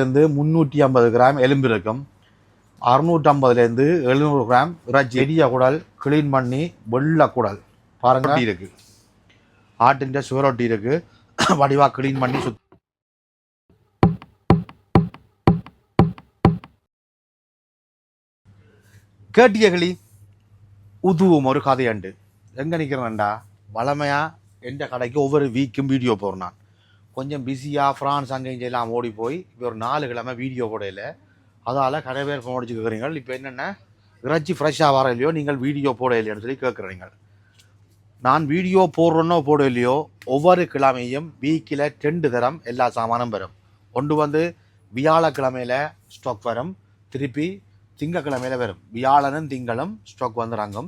இருந்து முந்நூற்றி ஐம்பது கிராம் எலும்பு இருக்கும். அறுநூற்றம்பதுலேருந்து எழுநூறு கிராம் இறைச்சி. எரிய குடல் க்ளீன் பண்ணி வெள்ளை குடல். பாருங்க. இருக்கு. ஆட்டின் சுவரொட்டி இருக்கு. வடிவா க்ளீன் பண்ணி சுத் கேட்டியகளி உதுவும் ஒரு கதையண்டு. எங்கே நிற்கிறேன்டா வளமையாக எந்த கடைக்கு? ஒவ்வொரு வீக்கும் வீடியோ போடுறேன். நான் கொஞ்சம் பிஸியாக ஃப்ரான்ஸ் அங்கே இங்கே எல்லாம் ஓடி போய் இப்போ ஒரு நாலு கிழமை வீடியோ போடையில் அதால் கடை பேர் ஃபோன் அடிச்சு கேட்குறீங்க இப்போ என்னென்ன இறைச்சி ஃப்ரெஷ்ஷாக வர இல்லையோ நீங்கள் வீடியோ போட இல்லையோன்னு சொல்லி கேட்குறீங்க நான் வீடியோ போடுறேனோ போட இல்லையோ ஒவ்வொரு கிழமையும் வீக்கில் ரெண்டு தரம் எல்லா சாமானும் வரும். ஒன்று வந்து வியாழக்கிழமையில ஸ்டாக் வரும். திருப்பி திங்கக்கிழமையில் வரும். வியாழனும் திங்களும் ஸ்டாக் வந்துடுறாங்க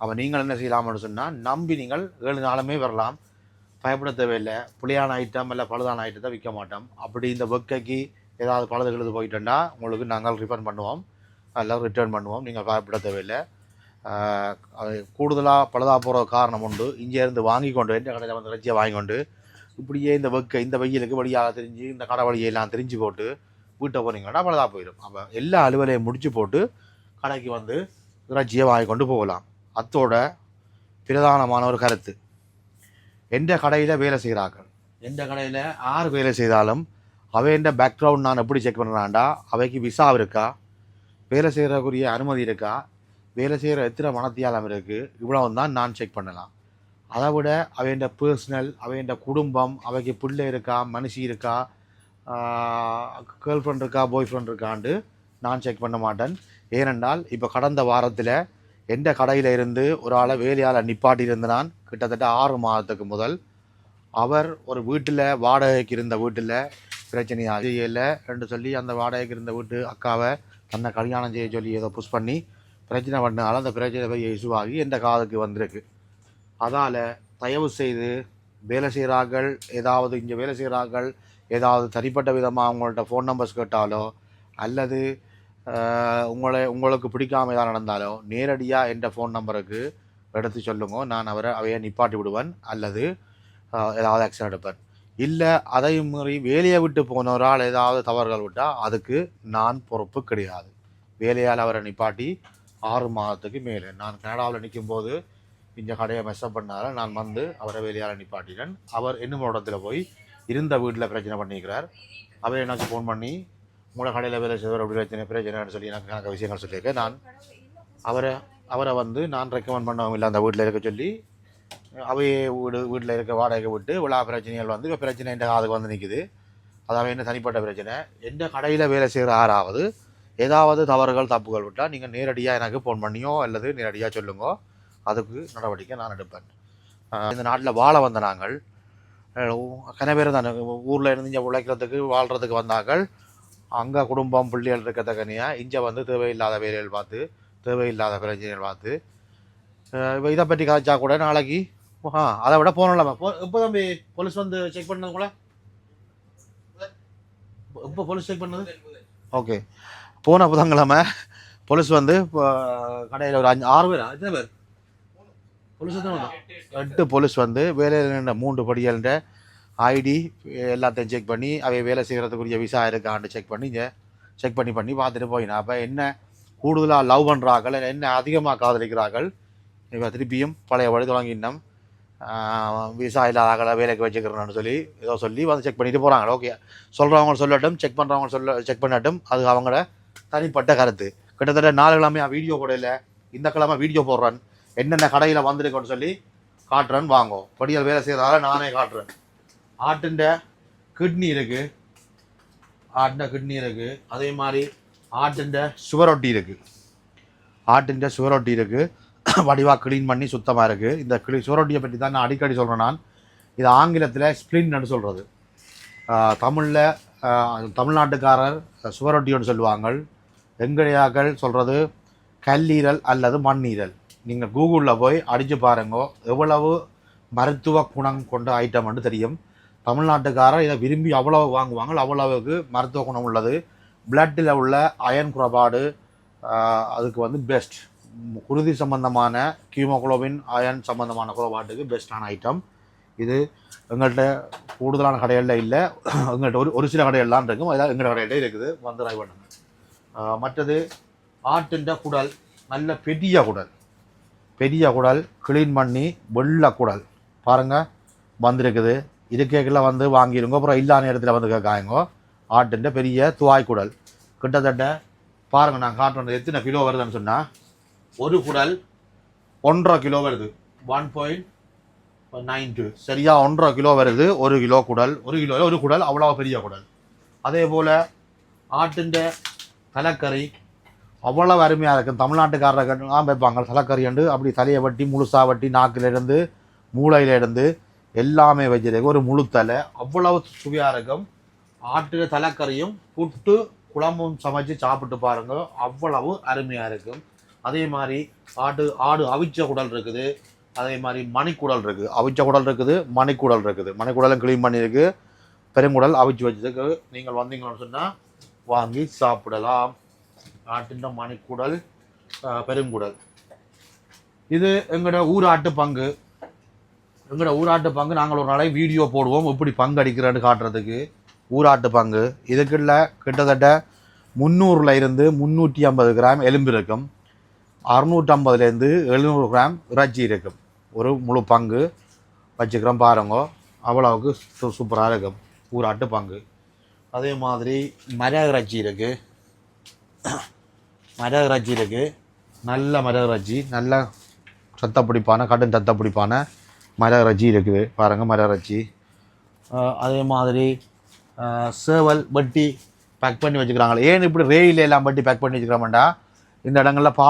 அப்போ நீங்கள் என்ன செய்யலாம்னு சொன்னால் நம்பி நீங்கள் ஏழு நாளுமே வரலாம். பயப்பட தேவையில்லை புளியான ஐட்டம் இல்லை பழுதான ஐட்டத்தை விற்க மாட்டோம். அப்படி இந்த வெக்கைக்கு ஏதாவது பழுது கிழுது போயிட்டோன்னா உங்களுக்கு நாங்கள் ரிஃபண்ட் பண்ணுவோம். அல்ல ரிட்டர்ன் பண்ணுவோம். நீங்கள் பயப்பட தேவையில்லை கூடுதலாக பழுதாக போகிற காரணம் உண்டு. இங்கேருந்து வாங்கி கொண்டு எந்த கடையில் வந்து இறைச்சியை வாங்கி கொண்டு இப்படியே இந்த வெக்கை இந்த வெயிலுக்கு வழியாக தெரிஞ்சு இந்த கடை வழியெல்லாம் தெரிஞ்சு போட்டு வீட்டை போனீங்கன்னா பழுதாக போயிடும். அப்போ எல்லா அலுவலையும் முடிச்சு போட்டு கடைக்கு வந்து இறைச்சியை வாங்கி கொண்டு போகலாம். அத்தோட பிரதானமான ஒரு கருத்து. எந்த கடையில் வேலை செய்கிறார்கள் எந்த கடையில்? யார் வேலை செய்தாலும் அவைண்ட பேக்ரவுண்ட் நான் எப்படி செக் பண்ணுறான்டா அவைக்கு விசா இருக்கா? வேலை செய்கிறக்குரிய அனுமதி இருக்கா? வேலை செய்கிற எத்தனை மனத்தியாலம் இருக்குது இவ்வளவு தான் நான் செக் பண்ணலாம். அதை விட அவைண்ட பர்சனல் அவைண்ட குடும்பம் அவைக்கு பிள்ளை இருக்கா? மனுஷி இருக்கா? கேர்ள் ஃப்ரெண்ட் இருக்கா? பாய் ஃப்ரெண்ட் இருக்கான்ட்டு நான் செக் பண்ண மாட்டேன். ஏனென்றால் இப்போ கடந்த வாரத்தில் எந்த கடையில் இருந்து ஒரு ஆளை வேலையால் நிப்பாட்டி இருந்து நான் கிட்டத்தட்ட ஆறு மாதத்துக்கு முதல் அவர் ஒரு வீட்டில் வாடகைக்கு இருந்த வீட்டில் பிரச்சனையாக இல்லை என்று சொல்லி அந்த வாடகைக்கு இருந்த வீட்டு அக்காவை தன்னை கல்யாணம் செய்ய சொல்லி ஏதோ புஷ் பண்ணி பிரச்சனை பண்ணால அந்த பிரச்சனை போய் இசுவாகி எந்த காதுக்கு வந்திருக்கு. அதால் தயவு செய்து வேலை செய்கிறார்கள் ஏதாவது இங்கே வேலை செய்கிறார்கள் ஏதாவது தனிப்பட்ட விதமாக அவங்கள்ட்ட ஃபோன் நம்பர்ஸ் கேட்டாலோ அல்லது உங்களை உங்களுக்கு பிடிக்காம ஏதாவது நடந்தாலோ நேரடியாக என்ற ஃபோன் நம்பருக்கு எடுத்து சொல்லுங்க நான் அவரை அவையை நிப்பாட்டி விடுவேன் அல்லது ஏதாவது ஆக்ஷன் எடுப்பேன். இல்லை அதையும் மீறி வேலையை விட்டு போனவரால் ஏதாவது தவறுகள் விட்டால் அதுக்கு நான் பொறுப்பு கிடையாது. வேலையால் அவரை நிப்பாட்டி ஆறு மாதத்துக்கு மேலே. நான் கனடாவில் நிற்கும்போது இந்த கடையை மெஸ்அப் பண்ணால நான் வந்து அவரை வேலையால் நிப்பாட்டினேன். அவர் இன்னும் இடத்துல போய் இருந்த வீட்டில் பிரச்சனை பண்ணிக்கிறார். அவர் எனக்கு ஃபோன் பண்ணி உங்களோட கடையில் வேலை செய்வார் அப்படி பிரச்சனை பிரச்சனைன்னு சொல்லி எனக்கு எனக்கு விஷயங்கள் சொல்லியிருக்கேன் நான் அவரை அவரை வந்து நான் ரெக்கமெண்ட் பண்ணவும் இல்லை. அந்த வீட்டில் இருக்க சொல்லி அவையே வீடு வீட்டில் இருக்க வாடகை விட்டு விழா பிரச்சனைகள் வந்து இப்போ பிரச்சனை எந்த காதுக்கு வந்து நிற்குது அதாவது என்ன தனிப்பட்ட பிரச்சனை? எந்த கடையில் வேலை செய்கிற ஆறாவது ஏதாவது தவறுகள் தப்புகள் விட்டால் நீங்கள் நேரடியாக எனக்கு ஃபோன் பண்ணியோ அல்லது நேரடியாக சொல்லுங்க. அதுக்கு நடவடிக்கை நான் எடுப்பேன். இந்த நாட்டில் வாழ வந்த நாங்கள் கன பேர் தான் ஊரில் இருந்து இங்கே உழைக்கிறதுக்கு வாழ்கிறதுக்கு வந்தாங்கள் அங்கே குடும்பம் பிள்ளைகள் இருக்கத்தக்கனியாக இங்கே வந்து தேவையில்லாத வேலைகள் பார்த்து தேவையில்லாத பிரச்சனைகள் பார்த்து இப்போ இதை பற்றி கதைச்சா கூட நாளைக்கு ஆ அதை விட போனலாமா போ எப்போ தம்பி போலீஸ் வந்து செக் பண்ணது கூட எப்போ போலீஸ் செக் பண்ணது? ஓகே. போன புதன்கிழமை போலீஸ் வந்து கடையில் ஒரு அஞ்சு ஆறு பேர்? எத்தனை பேர்? போலீஸ் எத்தனை எட்டு போலீஸ் வந்து வேலையில் நின்ற மூன்று படிகள்ன்ற ஐடி எல்லாத்தையும் செக் பண்ணி அவை வேலை செய்கிறதுக்குரிய விசா இருக்கான்னு செக் பண்ணி இங்கே செக் பண்ணி பண்ணி பார்த்துட்டு போயினா அப்போ என்ன கூடுதலாக லவ் பண்ணுறார்கள் என்ன அதிகமாக காதலிக்கிறார்கள் இப்போ திருப்பியும் பழைய வழி தொடங்கினோம் விசா இல்லாத வேலைக்கு வச்சுக்கிறேன்னு சொல்லி ஏதோ சொல்லி வந்து செக் பண்ணிட்டு போகிறாங்க ஓகே சொல்கிறவங்க சொல்லட்டும் செக் பண்ணுறவங்க சொல்ல செக் பண்ணட்டும். அது அவங்களோட தனிப்பட்ட கருத்து. கிட்டத்தட்ட நாலு கிழமையாக வீடியோ போடல இந்த கிழமை வீடியோ போடுறேன். என்னென்ன கடையில் வந்திருக்கோன்னு சொல்லி காட்டுறேன் வாங்கோ. படியல் வேலை செய்கிறதால நானே காட்டுறேன். ஆட்டுண்ட கிட்னி இருக்குது ஆட்டின கிட்னி இருக்குது அதே மாதிரி ஆட்டுண்ட சுவரொட்டி இருக்குது ஆட்டுண்ட சுவரொட்டி இருக்குது வடிவாக க்ளீன் பண்ணி சுத்தமாக இருக்குது இந்த கிளி சுவரொட்டியை பற்றி தான் நான் அடிக்கடி சொல்கிறேன் நான். இது ஆங்கிலத்தில் ஸ்ப்ளின்னு சொல்கிறது தமிழில் தமிழ்நாட்டுக்காரர் சுவரொட்டின்னு சொல்லுவாங்க வெங்கடையாக்கள் சொல்கிறது கல்லீரல் அல்லது மண்ணீரல். நீங்கள் கூகுளில் போய் அடித்து பாருங்கோ. எவ்வளவு மருத்துவ குணம் கொண்ட ஐட்டம்னு தெரியும். தமிழ்நாட்டுக்காரர் இதை விரும்பி அவ்வளவு வாங்குவாங்க. அவ்வளவுக்கு மருத்துவ குணம் உள்ளது. பிளட்டில் உள்ள அயன் குறைபாடு அதுக்கு வந்து பெஸ்ட் குருதி சம்பந்தமான கீமோக்ளோபின் அயன் சம்பந்தமான குறைபாட்டுக்கு பெஸ்ட்டான ஐட்டம் இது எங்கள்கிட்ட கூடுதலான கடைகளில் இல்லை. எங்கள்கிட்ட ஒரு ஒரு சில கடைகள்லாம் இருக்கும். அதெல்லாம் எங்கள் கடையிலே இருக்குது. வந்து ட்ரை பண்ணுங்க. மற்றது ஆட்டுண்ட குடல் நல்ல பெரிய குடல். பெரிய குடல் க்ளீன் பண்ணி வெள்ளை குடல். பாருங்கள் வந்திருக்குது. இது கேட்கல வந்து வாங்கிடுங்க அப்புறம் இல்லாத இடத்துல வந்து கேட்காங்க ஆட்டுன்ற பெரிய துவாய் குடல். கிட்டத்தட்ட பாருங்க நான் காட்டுறது எத்தனை கிலோ வருதுன்னு சொன்னால் ஒரு குடல் ஒன்றரை கிலோ வருது. ஒன் பாயிண்ட் நைன் டூ சரியா ஒன்றரை கிலோ வருது ஒரு கிலோ குடல். ஒரு கிலோ ஒரு குடல் அவ்வளோ பெரிய குடல். அதே போல் ஆட்டின் தலைக்கறி அவ்வளோ அருமையாக இருக்கும். தமிழ்நாட்டுக்காரர்கள் வைப்பாங்க தலைக்கறி என்று அப்படி தலையை வட்டி முழுசாக வட்டி நாக்கிலிருந்து மூளையிலிருந்து எல்லாமே வச்சிருக்கு. ஒரு முழு தலை. அவ்வளவு சுவையாக இருக்கும். ஆட்டு தலைக்கறியும் புட்டு குழம்பும் சமைச்சு சாப்பிட்டு பாருங்க. அவ்வளவு அருமையாக இருக்கும் அதே மாதிரி ஆடு ஆடு அவிச்ச குடல் இருக்குது. அதே மாதிரி மணிக்குடல் இருக்குது அவிச்ச குடல் இருக்குது மணிக்குடல் இருக்குது. மணிக்குடலும் க்ளீன் பண்ணியிருக்கு பெருங்குடல் அவிச்சு வச்சதுக்கு நீங்கள் வந்தீங்கன்னு சொன்னால் வாங்கி சாப்பிடலாம். ஆட்டின் மணிக்குடல் பெருங்குடல். இது எங்களோட ஊராட்டு பங்கு. எங்களோட ஊராட்டு பங்கு நாங்கள் ஒரு நாளை வீடியோ போடுவோம். எப்படி பங்கு அடிக்கிறேன்னு காட்டுறதுக்கு. ஊராட்டு பங்கு. இதுக்குள்ள கிட்டத்தட்ட முந்நூறுல இருந்து முந்நூற்றி ஐம்பது கிராம் எலும்பு இருக்கும். அறுநூற்றம்பதுலேருந்து எழுநூறு கிராம் இறைச்சி இருக்கும். ஒரு முழு பங்கு வச்சுக்கிறோம் பாருங்க. அவ்வளவுக்கு சு சூப்பராக இருக்கும். ஊராட்டு பங்கு. அதே மாதிரி மர இறைச்சி இருக்குது மர இறைச்சி இருக்குது நல்ல மர இறைச்சி நல்ல சத்த பிடிப்பான கடும் சத்த பிடிப்பான மர இறைச்சி இருக்குது. பாருங்கள் மர இறைச்சி. அதே மாதிரி சேவல் வட்டி பேக் பண்ணி வச்சுக்கிறாங்களே ஏன் இப்படி ரெயில் எல்லாம் வட்டி பேக் பண்ணி வச்சுக்கிறோம்டா இந்த இடங்களில் பா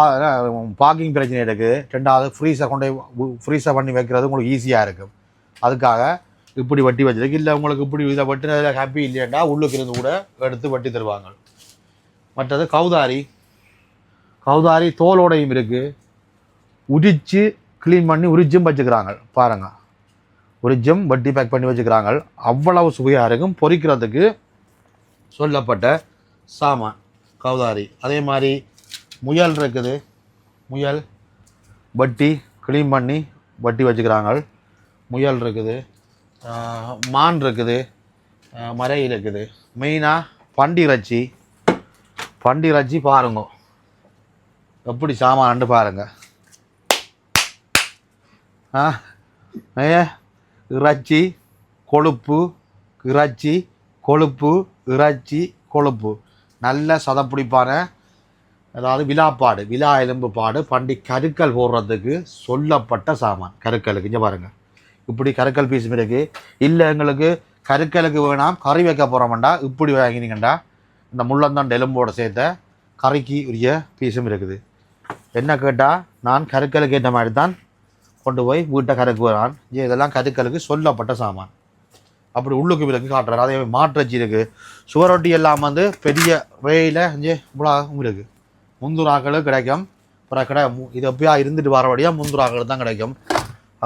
பார்க்கிங் பிரச்சனை இருக்குது ரெண்டாவது ஃப்ரீஸை கொண்டு ஃப்ரீஸை பண்ணி வைக்கிறது உங்களுக்கு ஈஸியாக இருக்கும் அதுக்காக இப்படி வட்டி வச்சிருக்கு இல்லை உங்களுக்கு இப்படி இதை வட்டினதில் ஹாப்பி இல்லையாண்டா உள்ளுக்கு இருந்து கூட எடுத்து வட்டி தருவாங்க மற்றது கௌதாரி கௌதாரி தோலோடையும் இருக்குது உரிச்சு க்ளீன் பண்ணி உரிச்சும் வச்சுக்கிறாங்க பாருங்கள் ஒரு ஜெம் வட்டி பேக் பண்ணி வச்சுக்கிறாங்க. அவ்வளவு சுவையாக இருக்கும். பொறிக்கிறதுக்கு சொல்லப்பட்ட சாமான் கௌதாரி. அதே மாதிரி முயல் இருக்குது. முயல் வட்டி க்ளீன் பண்ணி வட்டி வச்சுக்கிறாங்க. முயல் இருக்குது. மான் இருக்குது. மறை இருக்குது. மெயினாக பண்டி இறைச்சி. பண்டி இறைச்சி பாருங்க. எப்படி சாமான்னு பாருங்கள் ஆ ஏ இறைச்சி கொழுப்பு இறைச்சி கொழுப்பு இறைச்சி கொழுப்பு. நல்ல சதப்பிடிப்பான அதாவது விழாப்பாடு விழா எலும்பு பாடு பண்டி கருக்கல் போடுறதுக்கு சொல்லப்பட்ட சாமான் கருக்கலுக்கு. இங்கே பாருங்கள் இப்படி கருக்கல் பீஸும் இருக்கு. இல்லை எங்களுக்கு கருக்கலுக்கு வேணாம் கறி வைக்க போகிறோம்டா இப்படி வாங்கினீங்கண்டா இந்த முள்ளந்தாண்டு எலும்போட சேர்த்த கறிக்கு உரிய பீஸும் இருக்குது. என்ன கேட்டால் நான் கருக்கலுக்கு ஏற்ற மாதிரி தான் கொண்டு போய் வீட்டை கருக்கு வரான் இதெல்லாம் கருக்களுக்கு சொல்லப்பட்ட சாமான். அப்படி உள்ளுக்கு விலக்கு காட்டுறாரு. அதே மாதிரி மாற்றச்சி இருக்குது சுவரொட்டி எல்லாம் வந்து பெரிய வேயில் இங்கே இவ்வளோ இருக்குது முந்துராக்களும் கிடைக்கும். அப்புறம் கடை இது எப்பயா இருந்துட்டு வரபடியாக முந்துராக்கள் தான் கிடைக்கும்.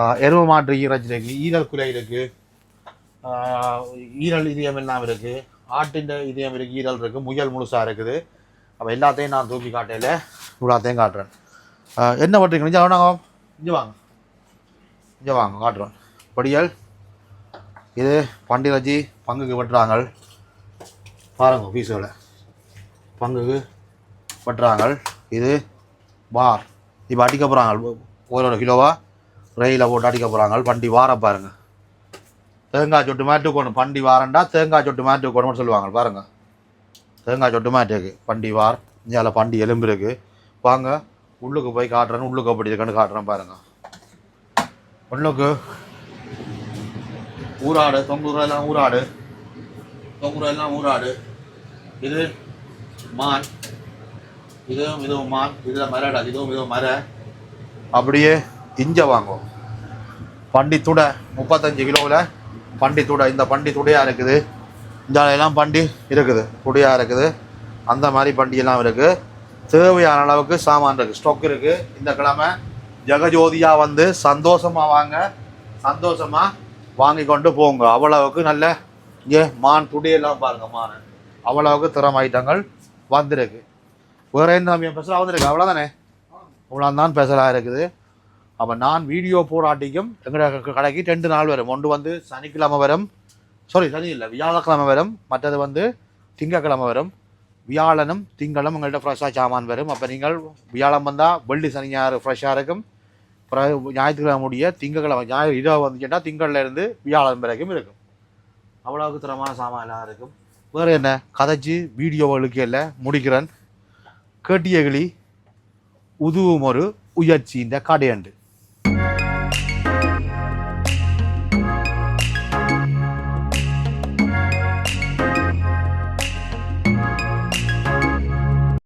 ஆஹ் எருமை ஈரச்சி இருக்குது ஈரல் குலை இருக்குது ஈரல் இதயம் எல்லாம் இருக்குது ஆட்டின் இதயம் இருக்குது ஈரல் இருக்குது முயல் முழுசாக இருக்குது. அப்போ எல்லாத்தையும் நான் தூக்கி காட்டையில் இவ்வளோத்தையும் காட்டுறேன். என்ன பண்ணுறீங்க இங்கே வாங்க இங்கே வாங்க. இங்கே வாங்க காட்டுறோம். படியல் இது பண்டிகஜி பங்குக்கு வெட்டுறாங்க பாருங்க பீஸுகளை பங்குக்கு வெட்டுறாங்க இது பார். இப்போ அடிக்க போகிறாங்க ஒரு ஒரு கிலோவா? ரயிலில் போட்டு அடிக்க போகிறாங்க பண்டி வார பாருங்க. தேங்காய் சொட்டு மாட்டு கொண்டு பண்டி வாரண்டா தேங்காய் சொட்டு மாட்டு கொண்டு சொல்லுவாங்க பாருங்க. தேங்காய் சொட்டு மாட்டுக்கு. பண்டி வார். இங்கே பண்டி எலும்பு இருக்கு. வாங்க உள்ளுக்கு போய் காட்டுறேன்னு உள்ளுக்கு அப்படி இருக்குன்னு காட்டுறேன் பாருங்கள் உள்ளுக்கு ஊராடு தொங்கூர் எல்லாம் ஊராடு. தொங்கூர் எல்லாம் ஊராடு. இது மான். இதுவும் இதுவும் மான். இதில் மரடா இதுவும் இதுவும் மர. அப்படியே இஞ்ச வாங்கும் பண்டி துடை முப்பத்தஞ்சு கிலோவில் பண்டி துடை. இந்த பண்டி துடையாக இருக்குது. இந்த பண்டி இருக்குது. துடையாக இருக்குது. அந்த மாதிரி பண்டியெல்லாம் இருக்குது. தேவையான அளவுக்கு சாமான் இருக்குது. ஸ்டொக் இருக்குது. இந்த கிழமை ஜெகஜோதியாக வந்து சந்தோஷமாக வாங்க. சந்தோஷமாக வாங்கி கொண்டு போங்க. அவ்வளவுக்கு நல்ல இங்கே மான் துடியெல்லாம் பாருங்க மான். அவ்வளவுக்கு திறமை ஐட்டங்கள் வந்திருக்கு. வேற என்ன பேசலாம் வந்திருக்கு. அவ்வளோதானே இவ்வளோ தான் பேசலாம் இருக்குது. அப்போ நான் வீடியோ போராட்டிக்கும் எங்களோட கடைக்கு ரெண்டு நாள் வரும். ஒன்று வந்து சனிக்கிழமை வரும். சாரி சனி இல்லை வியாழக்கிழமை வரும். மற்றது வந்து திங்கக்கிழமை வரும். வியாழனும் திங்களும் எங்கள்கிட்ட ஃப்ரெஷ்ஷாக சாமான் வரும். அப்போ நீங்கள் வியாழம் வந்தால் வெள்ளி சனி ஞாயிறு ஃப்ரெஷ்ஷாக இருக்கும். அப்புறம் ஞாயிற்றுக்கிழமை முடிய திங்கக்கிழமை ஞாயிறு இரவு வந்துச்சுன்னா திங்கள்ல இருந்து வியாழன் வரைக்கும் இருக்கும். அவ்வளோவுக்கு தரமான சாமான் எல்லாம் இருக்கும். வேறு என்ன? கதைச்சி வீடியோ இல்லை முடிக்கிறேன். கேட்டியகிளி உதுவும் ஒரு உயர்ச்சியின் கடையண்டு.